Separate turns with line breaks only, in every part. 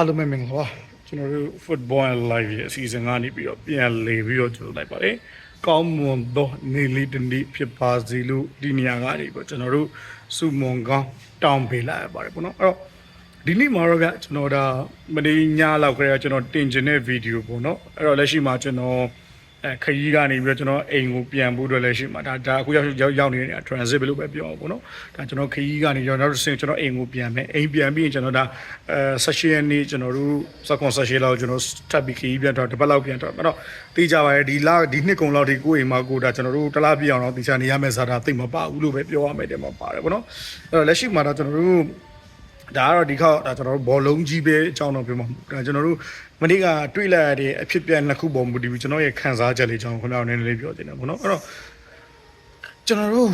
အားလုံးပဲမင်္ဂလာပါကျွန်တော်တို့ football and live ရဲ့အစီအစဉ်ကနေပြီးတော့ပြန်လေပြီးတော့ကျွန်တော်လိုက်ပါတယ်ကောင်းမွန်သောနေလေးတစ်နေ့ဖြစ်ပါစေလို့ဒီနေရာကနေပြီးတော့ကျွန်တော်တို့စုမွန်ကောင်းတောင်းပေးလိုက်ရပါတယ်ပေါ့နော်အဲ့တော့ဒီနေ့မှာတော့ဗျကျွန်တော်ဒါမနေ့ညလောက်ခရဲကျွန်တော်တင်ကျင်တဲ့ဗီဒီယိုပေါ့နော်အဲ့တော့လက်ရှိမှာကျွန်တော် အဲခရီးကနေပြီးတော့ကျွန်တော်အိမ်ကိုပြန်ဖို့အတွက်လည်းရှိမှာဒါဒါအခုရောက်ရောက်ရောက်နေတဲ့ transit ပဲလို့ပဲပြောပါဘောနော်ဒါကျွန်တော်ခရီးကနေကျွန်တော်နောက်တစ်ဆင့်ကျွန်တော်အိမ်ကိုပြန်မယ်အိမ်ပြန်ပြီးရင်ကျွန်တော်ဒါအဲ16ရက်နေ့ကျွန်တော်တို့စကွန်16လောက်ကျွန်တော်ထပ်ပြီးခရီးပြန်တော့တစ်ပတ်လောက်ပြန်တော့အဲ့တော့သိကြပါရဲ့ဒီလဒီနှစ်ကုံလောက်ဒီကိုအိမ်မှာကိုဒါကျွန်တော်တို့တစ်လားပြအောင်တော့သိချနေရမယ်ဆိုတာသိမပါဘူးလို့ပဲပြောရမယ်တဲ့မှာပါတယ်ဘောနော်အဲ့တော့လက်ရှိမှာတော့ကျွန်တော်တို့ဒါကတော့ဒီခေါက်ဒါကျွန်တော်တို့ဘောလုံးကြီးပဲအကြောင်းတော့ပြောမှာမဟုတ်ဘူးဒါကျွန်တော်တို့ မနေ့ကတွေ့လိုက်ရတဲ့အဖြစ်ပြက်နှစ်ခုပေါ်မူတည်ပြီးကျွန်တော်ရဲ့ခံစားချက်လေးအကြောင်းခင်ဗျားတို့နည်းနည်းလေးပြောချင်တယ်ပေါ့နော်အဲ့တော့ကျွန်တော်တို့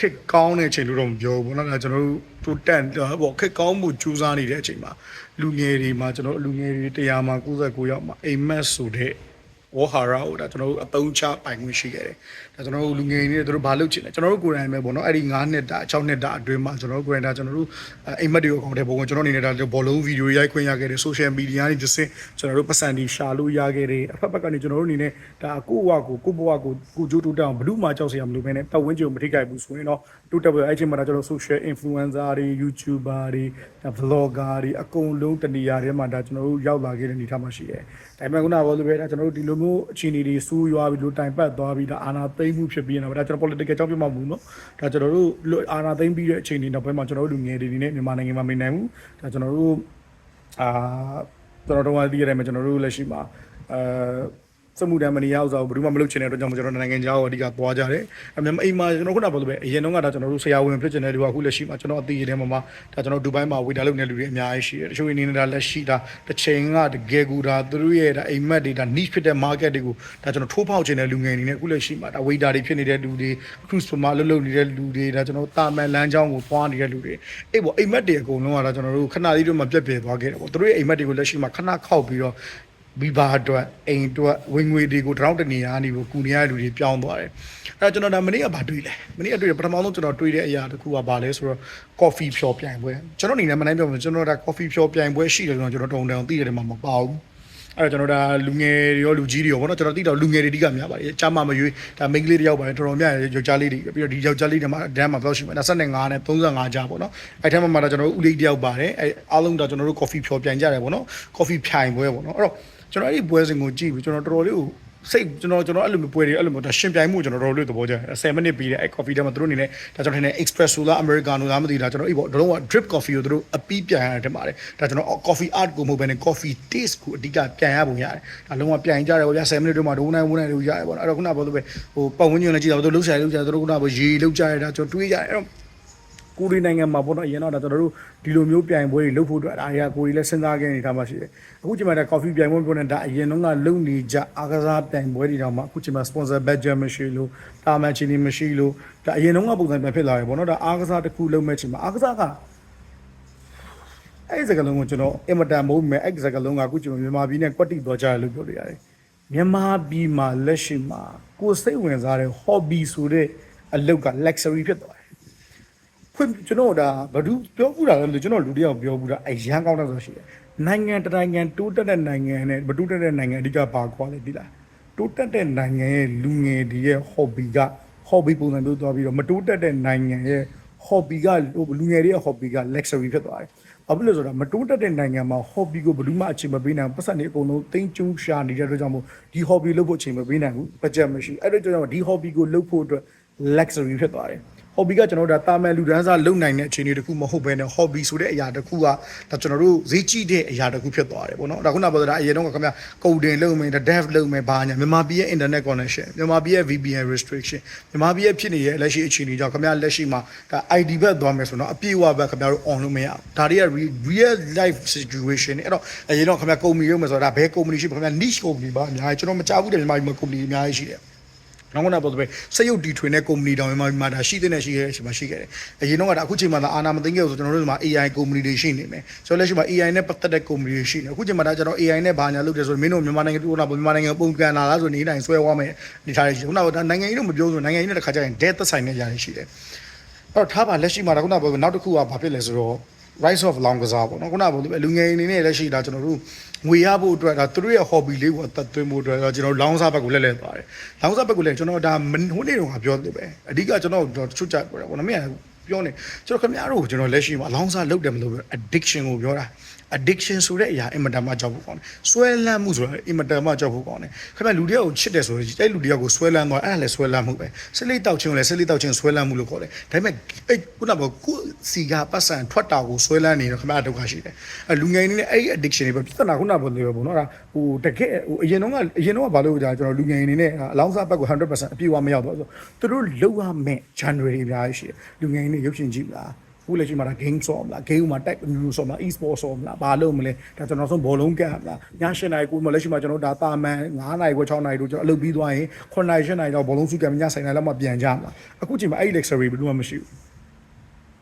ခက်ကောင်းတဲ့အချိန်လို့တော့မပြောဘူးပေါ့နော်ဒါကျွန်တော်တို့တိုးတက်ပေါ့ခက်ကောင်းမှုကြိုးစားနေတဲ့အချိန်မှာလူငယ်တွေမှာကျွန်တော်တို့လူငယ်တွေတရားမှာ69ယောက်မှာအိမ်မက်ဆိုတဲ့ဝဟာရာကိုဒါကျွန်တော်တို့အသုံးချပိုင်ခွင့်ရှိခဲ့တယ်ဒါ ကျွန်တော်တို့လူငယ်တွေတို့ဘာလုပ်ချင်လဲကျွန်တော်တို့ကိုယ်တိုင်ပဲပေါ့နော်အဲ့ဒီ9နှစ်တာ6နှစ်တာအတွင်းမှာကျွန်တော်တို့ကိုယ်တိုင်ဒါကျွန်တော်တို့အိမ်မက်တွေကိုအကောင့်ထဲပုံကကျွန်တော်အနေနဲ့ဒါဘောလုံးဗီဒီယိုရိုက်ခွင့်ရခဲ့တယ် social media ကနေတစ်ဆင့်ကျွန်တော်တို့ပတ်စံတီရှာလို့ရခဲ့တယ်အဖက်ဖက်ကနေကျွန်တော်တို့အနေနဲ့ဒါကိုယ့်ဘဝကိုကိုယ့်ဘဝကိုကိုကြိုးတူတောင်းဘလို့မှကြောက်စရာမလိုဘဲနဲ့ပတ်ဝန်းကျင်ကိုမထိခိုက်ဘူးဆိုရင်တော့တူတက်ပဲအဲ့ချိန်မှာဒါကျွန်တော် social influencer တွေ YouTuber တွေဒါ vlogger တွေအကုန်လုံးတနေရာထဲမှာဒါကျွန်တော်တို့ရောက်လာခဲ့တဲ့အနေအထားမှာရှိတယ်ဒါပေမဲ့ခုနကပြောလို့ပဲဒါကျွန်တော်တို့ဒီလိုမျိုးအခြေအနေတွေစူးရွားပြီးလို့တိုင်ပတ်သွားပြီးဒါအာနာသိမ့်မှုဖြစ်ပြီးတော့ဒါကျွန်တော် political ကြောင့်ပြမမှုเนาะဒါကျွန်တော်တို့အာနာသိမ့်ပြီးတဲ့အခြေအနေနောက်ပိုင်းမှာကျွန်တော်တို့လူငယ်တွေဒီနေ့မြန်မာနိုင်ငံမှာမနေနိုင်ဘူးဒါကျွန်တော်တို့အာကျွန်တော်တို့ကသိရတယ်မှာကျွန်တော်တို့လက်ရှိမှာအဲ စမှုတမ်းမနေရောက်စားဘူးဘယ်သူမှမလုပ်ချင်တဲ့အတွက်ကြောင့်ကျွန်တော်နိုင်ငံခြားကိုအဓိကသွားကြတယ်အမေအိမ်မှာကျွန်တော်ခုနကပြောလို့ပဲအရင်တုန်းကဒါကျွန်တော်တို့ဆရာဝန်ဖြစ်ချင်တဲ့လူကအခုလက်ရှိမှာကျွန်တော်အသိရတဲ့မှာမှာဒါကျွန်တော်ဒူဘိုင်းမှာဝေတာလုပ်နေတဲ့လူတွေအများကြီးရှိတယ်တချို့အနေနဲ့ဒါလက်ရှိဒါတစ်ချိန်ကတကယ်ကူဒါသူတို့ရဲ့ဒါအိမ်မက်တွေဒါ niche ဖြစ်တဲ့ market တွေကိုဒါကျွန်တော်ထိုးဖောက်ချင်တဲ့လူငယ်အနေနဲ့အခုလက်ရှိမှာဒါ waiter တွေဖြစ်နေတဲ့လူတွေ cruise မှာလှုပ်လှုပ်နေတဲ့လူတွေဒါကျွန်တော်တာမန်လမ်းကြောင်းကိုသွားနေတဲ့လူတွေအေးပေါ့အိမ်မက်တွေအကုန်လုံးကတော့ကျွန်တော်တို့ခဏလေးတော့မပြတ်ပြဲသွားခဲ့တယ်ပေါ့သူတို့ရဲ့အိမ်မက်တွေကိုလက်ရှိမှာခဏခောက်ပြီးတော့ မိဘအတွက်အိမ်အတွက်ဝင်ငွေတွေကိုတောင်းတနေရနေကိုကူနေရတဲ့လူတွေပြောင်းသွားတယ်အဲကျွန်တော်ဒါမနေ့ကဘာတွေ့လဲမနေ့ကတွေ့တယ်ပထမဆုံးကျွန်တော်တွေ့တဲ့အရာတစ်ခုကဘာလဲဆိုတော့ coffee ဖြောပြိုင်ပွဲကျွန်တော်အနေနဲ့မနိုင်ပြောမယ်ကျွန်တော်ဒါ coffee ဖြောပြိုင်ပွဲရှိတယ်ဆိုတော့ကျွန်တော်တုံတုံသိရတယ်မှာမပါဘူးအဲ့တော့ကျွန်တော်ဒါလူငယ်တွေရောလူကြီးတွေရောဗောနော်ကျွန်တော်သိတော့လူငယ်တွေတိကများပါတယ်ကြားမမရွေးဒါမိန်းကလေးတယောက်ပါတယ်တော်တော်များယောက်ျားလေးတွေပြီးတော့ဒီယောက်ျားလေးတွေမှာဒန်းမှာဘယ်လောက်ရှိမလဲ25နဲ့35ကြားပေါ့နော်အဲ့ထက်မှမှတော့ကျွန်တော်တို့ဦးလေးတယောက်ပါတယ်အဲ့အားလုံးတော့ကျွန်တော်တို့ coffee ဖြောပြိုင်ကြတယ်ဗောနော် coffee ဖြိုင်ပွဲဗောနော်အဲ့တော့ ကျွန်တော်အဲ့ဒီပွဲစဉ်ကိုကြည့်ပြီးကျွန်တော်တော်တော်လေးကိုစိတ်ကျွန်တော်ကျွန်တော်အဲ့လိုမျိုးပွဲတွေအဲ့လိုမျိုးဒါရှင်ပြိုင်မှုကျွန်တော်တော်တော်လေးသဘောကျတယ်10မိနစ်ပြီးတဲ့အဲ့ coffee တဲမှာသူတို့အနေနဲ့ဒါကျွန်တော်ထင်တယ် espresso လား americano လားမသိဘူးဒါကျွန်တော်အဲ့ပေါ့တော့က drip coffee ကိုသူတို့အပီးပြန်ရတယ်ထင်ပါတယ်ဒါကျွန်တော် coffee art ကိုမဟုတ်ဘဲနဲ့ coffee taste ကိုအဓိကပြန်ရပုံရတယ်ဒါလုံးဝပြန်ကြတယ်ပေါ့ဗျာ10မိနစ်တော့မှဒုန်းနိုင်ဝန်းနိုင်လို့ရတယ်ပေါ့အဲ့တော့ခုနကပြောလို့ပဲဟိုပတ်ဝန်းကျင်လည်းကြည့်တာသူတို့လှုပ်ရှားလှုပ်ရှားသူတို့ခုနကရေလှုပ်ကြရတာကျွန်တော်တွေးကြတယ်အဲ့တော့ ကိုရီနိုင်ငံမှာပေါ့နော်အရင်တော့ဒါကျွန်တော်တို့ဒီလိုမျိုးပြိုင်ပွဲတွေလုပ်ဖို့အတွက်အားရကိုရီလည်းစဉ်းစားခဲ့နေတာမှရှိတယ်အခုချိန်မှာဒါ coffee ပြိုင်ပွဲပြောနေတာအရင်တော့ကလုပ်နေကြအားကစားပြိုင်ပွဲတွေတောင်မှအခုချိန်မှာ sponsor budget မရှိလို့တာမန်ချီနေမရှိလို့ဒါအရင်တော့ကပုံစံပြန်ဖြစ်လာတယ်ပေါ့နော်ဒါအားကစားတစ်ခုလုပ်မဲ့ချိန်မှာအားကစားကအဲ့ဒီစကားလုံးကိုကျွန်တော်အင်မတန်မိုးမယ်အဲ့ဒီစကားလုံးကအခုချိန်မှာမြန်မာပြည်နဲ့ကွက်တိသွားကြတယ်လို့ပြောလို့ရတယ်မြန်မာပြည်မှာလက်ရှိမှာကိုယ်စိတ်ဝင်စားတဲ့ hobby ဆိုတဲ့အလုပ်က luxury ဖြစ်သွားတယ် ခွင့်ကျွန်တော်ဒါဘာလို့ပြောဘူးတာလဲလို့ကျွန်တော်လူတယောက်ပြောဘူးတာအရန်ကောင်းတဲ့ဆိုရှိတယ်နိုင်ငံတစ်နိုင်ငံတိုးတက်တဲ့နိုင်ငံနဲ့မတိုးတက်တဲ့နိုင်ငံအဓိကပါကွာလေဒီလားတိုးတက်တဲ့နိုင်ငံရဲ့လူငယ်တွေရဲ့ hobby က hobby ပုံစံမျိုးသွားပြီးတော့မတိုးတက်တဲ့နိုင်ငံရဲ့ hobby ကလူငယ်တွေရဲ့ hobby က luxury ဖြစ်သွားတယ်ဘာဖြစ်လို့လဲဆိုတော့မတိုးတက်တဲ့နိုင်ငံမှာ hobby ကိုဘယ်သူမှအချိန်မပေးနိုင်ဘူးပတ်စံတွေအကုန်လုံးတင်းကျုံရှာနေတဲ့အတွက်ကြောင့်မို့ဒီ hobby လုပ်ဖို့အချိန်မပေးနိုင်ဘူး budget မရှိဘူးအဲ့ဒါကြောင့်ဒီ hobby ကိုလုပ်ဖို့အတွက် luxury ဖြစ်သွားတယ် hobby ကကျွန်တော်တို့ဒါတာမန်လူဒန်းစားလုံနိုင်တဲ့အခြေအနေတစ်ခုမဟုတ်ဘဲနဲ့ hobby ဆိုတဲ့အရာတစ်ခုကဒါကျွန်တော်တို့ဈေးကြီးတဲ့အရာတစ်ခုဖြစ်သွားတယ်ပေါ့နော်ဒါခုနပြောတာအရင်တော့ခင်ဗျကုန်တင်လုံမယ် dev လုံမယ်ဘာညာမြန်မာပြည်ရဲ့ internet connection မြန်မာပြည်ရဲ့ VPN restriction မြန်မာပြည်ရဲ့ဖြစ်နေတဲ့လက်ရှိအခြေအနေကြောင့်ခင်ဗျလက်ရှိမှာဒါ ID ဘက်သွားမယ်ဆိုတော့အပြည့်အဝဘက်ခင်ဗျတို့ on လို့မရဘူးဒါတွေက real life situation အဲ့တော့အရင်တော့ခင်ဗျကုမ္ပဏီရုံးမယ်ဆိုတော့ဒါဘယ်ကုမ္ပဏီရှိခင်ဗျ niche ကုမ္ပဏီပါအများကြီးကျွန်တော်မကြားဘူးတဲ့မြန်မာပြည်မှာကုမ္ပဏီအများကြီးရှိတယ် နောက်ကနာပေါ်တဲ့စက်ရုပ်တီထွင်တဲ့ကုမ္ပဏီတောင်မှမှာဒါရှိတဲ့နဲ့ရှိခဲ့တဲ့အချိန်မှာရှိခဲ့တယ်။အရင်တော့ကဒါအခုချိန်မှာဒါအာနာမသိငယ်ဆိုကျွန်တော်တို့ဒီမှာ AI ကုမ္ပဏီတွေရှိနေမယ်။ဆိုတော့လက်ရှိမှာ AI နဲ့ပတ်သက်တဲ့ကုမ္ပဏီတွေရှိနေ။အခုချိန်မှာဒါကျွန်တော် AI နဲ့ဘာညာလုပ်တယ်ဆိုရင်မင်းတို့မြန်မာနိုင်ငံတူနာမြန်မာနိုင်ငံပုံကန်လာလားဆိုနေတိုင်းဆွဲသွားမယ်နေထားရရှိ။ခုနကဒါနိုင်ငံကြီးတို့မပြောဆိုနိုင်ငံကြီးနဲ့တစ်ခါကျရင် dead သက်ဆိုင်တဲ့ຢာတွေရှိတယ်။အဲ့တော့ထားပါလက်ရှိမှာဒါခုနကပြောနောက်တစ်ခုကဘာဖြစ်လဲဆိုတော့ rise of long ကစားပေါ့နော်ခုနကဘုလူငယ်အနေနဲ့လည်းရှိတာကျွန်တော်တို့ငွေရဖို့အတွက်ဒါသူတို့ရဲ့ hobby လေးကိုအသက်သွင်းဖို့အတွက်ကျွန်တော်လောင်းစားဘက်ကိုလဲလဲသွားတယ်လောင်းစားဘက်ကိုလည်းကျွန်တော်ဒါဟိုနေ့တော့ငါပြောတယ်ပဲအဓိကကျွန်တော်တချို့ကြပြောတာပေါ့နော်မင်းကပြောနေကျွန်တော်ခင်ဗျားတို့ကိုကျွန်တော်လက်ရှိမှာအလောင်းစားလုပ်တယ်မလို့ပြော addiction ကိုပြောတာ addiction ဆိုတဲ့အရာအင်မတန်မှကြောက်ဖို့ကောင်းတယ်ဆွဲလန်းမှုဆိုတာအင်မတန်မှကြောက်ဖို့ကောင်းတယ်ခင်ဗျာလူတယောက်ကိုချစ်တယ်ဆိုရင်အဲ့လူတယောက်ကိုဆွဲလန်းသွားအဲ့ဒါလည်းဆွဲလန်းမှုပဲဆလိတောက်ချင်းကိုလည်းဆလိတောက်ချင်းဆွဲလန်းမှုလို့ခေါ်တယ်ဒါပေမဲ့အဲ့ခုနကကိုစီကပတ်စံထွက်တာကိုဆွဲလန်းနေတော့ခင်ဗျာဒုက္ခရှိတယ်အဲ့လူငယ်နေနဲ့အဲ့ addiction တွေပဲပြဿနာခုနကပြောနေပဲပေါ့နော်ဒါဟိုတကယ်ဟိုအရင်တော့ကအရင်တော့ကဘာလို့ကြာကျွန်တော်လူငယ်နေနဲ့အလောင်းစားဘက်ကို100%အပြည့်အဝမရောက်တော့ဆိုသူတို့လောက်ရမဲ့ January အများကြီးရှိတယ်လူငယ်နေရုပ်ရှင်ကြည့်မလား ခုလက်ရှိမှာဒါ game ဆော့မလား game မှာ type မျိုးဆော့မလား e-sport ဆော့မလားဘာလို့မလဲဒါကျွန်တော်ဆုံးဘောလုံးကပ်မလားည7နာရီကိုမလက်ရှိမှာကျွန်တော်ဒါတာမန်9နာရီခွဲ6နာရီတို့ကျွန်တော်အလုပ်ပြီးသွားရင်9နာရီ7နာရီတော့ဘောလုံးစုကပ်ည7နာရီလောက်မှပြန်ကြမှာအခုချိန်မှာအဲ့ luxury ဘယ်သူမှမရှိဘူး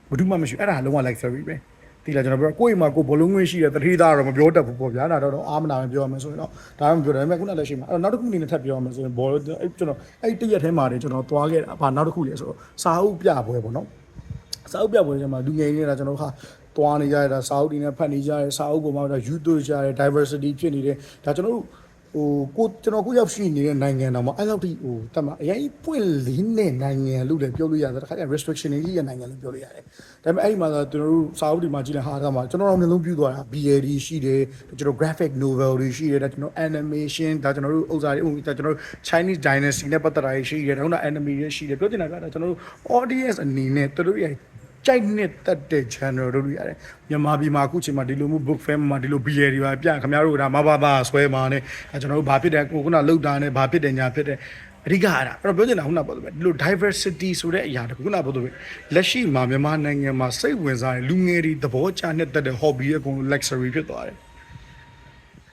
ဘယ်သူမှမရှိအဲ့ဒါလုံးဝ luxury ပဲဒီလာကျွန်တော်ပြောကိုယ့်အိမ်မှာကိုဘောလုံးငွေရှိတဲ့တတိသားတော့မပြောတတ်ဘူးပေါ့ဗျာဒါတော့အာမနာပဲပြောရမယ်ဆိုရင်တော့ဒါမှမပြောတယ်ဒါပေမဲ့ခုနလက်ရှိမှာအဲ့တော့နောက်တစ်ခုအနေနဲ့ထပ်ပြောရမယ်ဆိုရင်ဘောအဲ့ကျွန်တော်အဲ့တရက်ထဲမှာတည်းကျွန်တော်သွားခဲ့တာဘာနောက်တစ်ခုလဲဆိုတော့စာအုပ်ပြပွဲပေါ့နော် စာအုပ်ပြပွဲကျမှလူငယ်နေတာကျွန်တော်တို့ဟာတွားနေကြရတာစာအုပ်တွေနဲ့ဖတ်နေကြရစာအုပ်ပေါ်မှာတော့ youth ကြရတယ် diversity ဖြစ်နေတယ်ဒါကျွန်တော်တို့ဟိုကိုကျွန်တော်ကိုရောက်ရှိနေတဲ့နိုင်ငံတော်မှာအဲ့လောက်ထိဟိုတတ်မှာအရင်ပွင့်လင်းတဲ့နိုင်ငံလို့လည်းပြောလို့ရတယ်တခါကျ restriction တွေကြီးရဲ့နိုင်ငံလို့ပြောလို့ရတယ်ဒါပေမဲ့အဲ့ဒီမှာကျွန်တော်တို့စာအုပ်တွေမှာကြည့်လိုက်ဟာကမှာကျွန်တော်တို့မျိုးလုံးပြူသွားတာ BLD ရှိတယ်ကျွန်တော် graphic novel တွေရှိတယ်ဒါကျွန်တော် animation ဒါကျွန်တော်တို့ဥစ္စာတွေဟိုဒါကျွန်တော်တို့ Chinese dynasty နဲ့ပတ်သက်တာရှိတယ်ဒါက anime တွေရှိတယ်ပြောချင်တာကဒါကျွန်တော်တို့ audience အနေနဲ့သူတို့ရဲ့ ကြိုက်နဲ့တက်တဲ့ channel တို့လို့ရတယ်မြန်မာပြည်မှာအခုချိန်မှာဒီလိုမျိုး book fair မှာဒီလို BL တွေပါပြခင်ဗျားတို့ကဒါမဘာဘာဆွဲမှာနဲ့အဲကျွန်တော်တို့ဘာဖြစ်တယ်ကိုခုနလောက်တာနဲ့ဘာဖြစ်တယ်ညာဖြစ်တယ်အဓိကအဲ့ဒါအဲ့တော့ပြောချင်တာခုနပြောတယ်ဒီလို diversity ဆိုတဲ့အရာတခုခုနပြောတယ်လက်ရှိမှာမြန်မာနိုင်ငံမှာစိတ်ဝင်စားတဲ့လူငယ်တွေသဘောကျနဲ့တက်တဲ့ hobby အကုန် luxury ဖြစ်သွားတယ်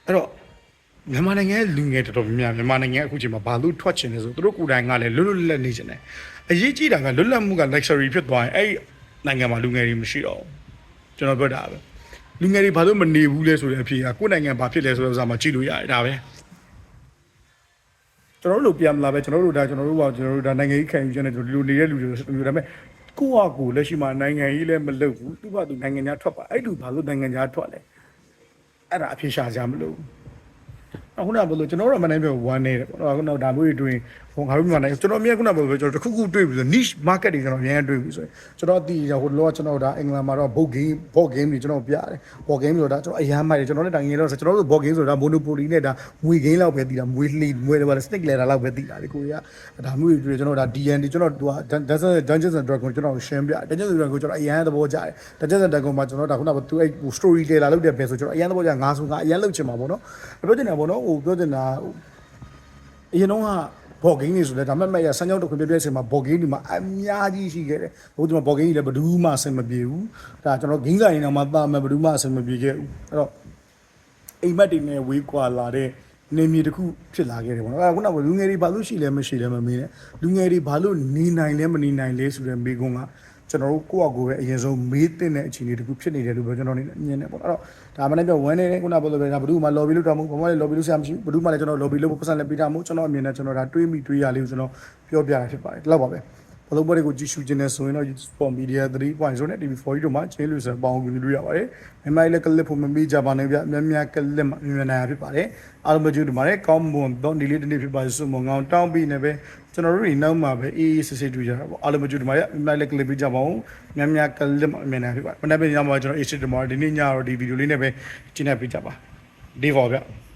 အဲ့တော့မြန်မာနိုင်ငံရဲ့လူငယ်တော်တော်များများမြန်မာနိုင်ငံအခုချိန်မှာဘာလို့ထွက်ချင်လဲဆိုသူတို့ကိုယ်တိုင်ကလည်းလွတ်လွတ်လပ်လပ်နေချင်တယ်အရေးကြီးတာကလွတ်လပ်မှုက luxury ဖြစ်သွားရင်အဲ့ဒီ နိုင်ငံမှာလူငယ်တွေမရှိတော့ဘူးကျွန်တော်ပြောတာပဲလူငယ်တွေဘာလို့မနေဘူးလဲဆိုတဲ့အဖြေကကိုယ့်နိုင်ငံဘာဖြစ်လဲဆိုတဲ့ဥစ္စာမှာကြည့်လို့ရတယ်ဒါပဲကျွန်တော်တို့လိုပြန်မလာပဲကျွန်တော်တို့ဒါကျွန်တော်တို့ကကျွန်တော်တို့ဒါနိုင်ငံရေးခံယူချက်နဲ့ဒီလိုနေတဲ့လူတွေဆိုမျိုးဒါပေမဲ့ကိုယ့်ဟာကိုယ်လက်ရှိမှာနိုင်ငံရေးလည်းမလုပ်ဘူးသူ့ဘာသူနိုင်ငံခြားထွက်ပါအဲ့လူဘာလို့နိုင်ငံခြားထွက်လဲအဲ့ဒါအဖြေရှာကြမလို့အခုနကဘယ်လိုကျွန်တော်တို့မနိုင်ပြောဝမ်းနေတယ်ပေါ့နော်အခုနောက်ဒါမျိုးတွေတွေ့ဟိုငါတို့မြန်မာနိုင်ငံကျွန်တော်အမြဲခုနကဘယ်လိုပြောကျွန်တော်တစ်ခုခုတွေ့ပြီဆို niche market တွေကျွန်တော်အများကြီးတွေ့ပြီဆိုရင်ကျွန်တော်ဒီဟိုလောကကျွန်တော်ဒါအင်္ဂလန်မှာတော့ board game board game တွေကျွန်တော်ပြတယ် board game ဆိုတာကျွန်တော်အရမ်းမိုက်တယ်ကျွန်တော်လည်းတိုင်ငယ်တော့ကျွန်တော်တို့ board game ဆိုတာ monopoly နဲ့ဒါငွေ game လောက်ပဲတည်တာငွေလှီငွေလည်း snake ladder လောက်ပဲတည်တာလေကိုကြီးကဒါမျိုးတွေတွေ့ကျွန်တော်ဒါ DND ကျွန်တော်သူက Dungeons and Dragons ကျွန်တော်ရှင်းပြ Dungeons and Dragons ကျွန်တော်အရန်သဘောကျတယ် Dungeons and Dragons မှာကျွန်တော်ဒါခုနကသူအဲ့ story teller လုပ်တဲ့ဘယ်ဆိုကျွန်တော်အရန်သဘောကျငါဆိုငါအရန်လုပ်ချင်မှာပေါ့နော်ပြောချင်တာပေါ့နော်ဟိုပြောချင်တာအရင်တော့က ဘော့ဂိမ်းတွေဆိုလဲဒါမှမဟုတ်ရဆန်းကြောက်တစ်ခွင်ပြပြအချိန်မှာဘော့ဂိမ်းတွေမှာအများကြီးရှိခဲ့တယ်ဘို့ဒီမှာဘော့ဂိမ်းတွေလည်းဘယ်သူမှအဆင်မပြေဘူးဒါကျွန်တော်ဂိမ်းဆိုင်နေတော့မှတာမယ်ဘယ်သူမှအဆင်မပြေခဲ့ဘူးအဲ့တော့အိမ်မက်တွေနဲ့ဝေးကွာလာတဲ့နေမြေတစ်ခုဖြစ်လာခဲ့တယ်ပေါ့နော်အဲ့ဒါခုနကလူငယ်တွေဘာလို့ရှိလဲမရှိလဲမမေးနဲ့လူငယ်တွေဘာလို့နေနိုင်လဲမနေနိုင်လဲဆိုတဲ့မိကုန်းက ကျွန်တော်တို့ကိုယ့်အကူပဲအရင်ဆုံးမေးတဲ့အခြေအနေတစ်ခုဖြစ်နေတယ်လို့ပြောကျွန်တော်နေမြင်နေပေါ့အဲ့တော့ဒါမှလည်းပြောဝမ်းနေတယ်ခုနကပြောလို့ပဲဒါဘယ်သူမှ lobby လုပ်တာမဟုတ်ဘာမှလည်း lobby လုပ်ဆရာမရှိဘူးဘယ်သူမှလည်းကျွန်တော် lobby လုပ်ဖို့ပတ်စံလည်းပေးတာမဟုတ်ကျွန်တော်အမြင်နဲ့ကျွန်တော်ဒါတွေးမိတွေးရလေးကိုကျွန်တော်ပြောပြတာဖြစ်ပါတယ်ဒီလောက်ပါပဲ ဘလုံးပွဲတွေကိုကြည့်ရှုခြင်းနဲ့ဆိုရင်တော့ Sport Media 3.0နဲ့ TV4 တို့မှာချင်းလို့ဆိုပေါင်းပြီးလို့ရပါတယ်။မြန်မာလည်းကလစ်ဖို့မမေ့ကြပါနဲ့ဗျ။များများကလစ်မှမြန်နိုင်ဖြစ်ပါတယ်။အားလုံးပဲကြည့်ဒီမှာလည်းကောင်းမွန်တော့ဒီလေးတစ်နေ့ဖြစ်ပါစုံမငောင်းတောင်းပြီးနေပဲကျွန်တော်တို့ဒီနောက်မှာပဲအေးအေးဆေးဆေးတွေ့ကြတာပေါ့။အားလုံးပဲကြည့်ဒီမှာမြန်မာလည်းကလစ်ပေးကြပါဦး။များများကလစ်မှမြန်နိုင်ဖြစ်ပါတယ်။မနေ့ကညမှာကျွန်တော်အေးစစ်ဒီမှာဒီနေ့ညတော့ဒီဗီဒီယိုလေးနဲ့ပဲကျင်းနေပြကြပါ။ဒီပေါ်ဗျ။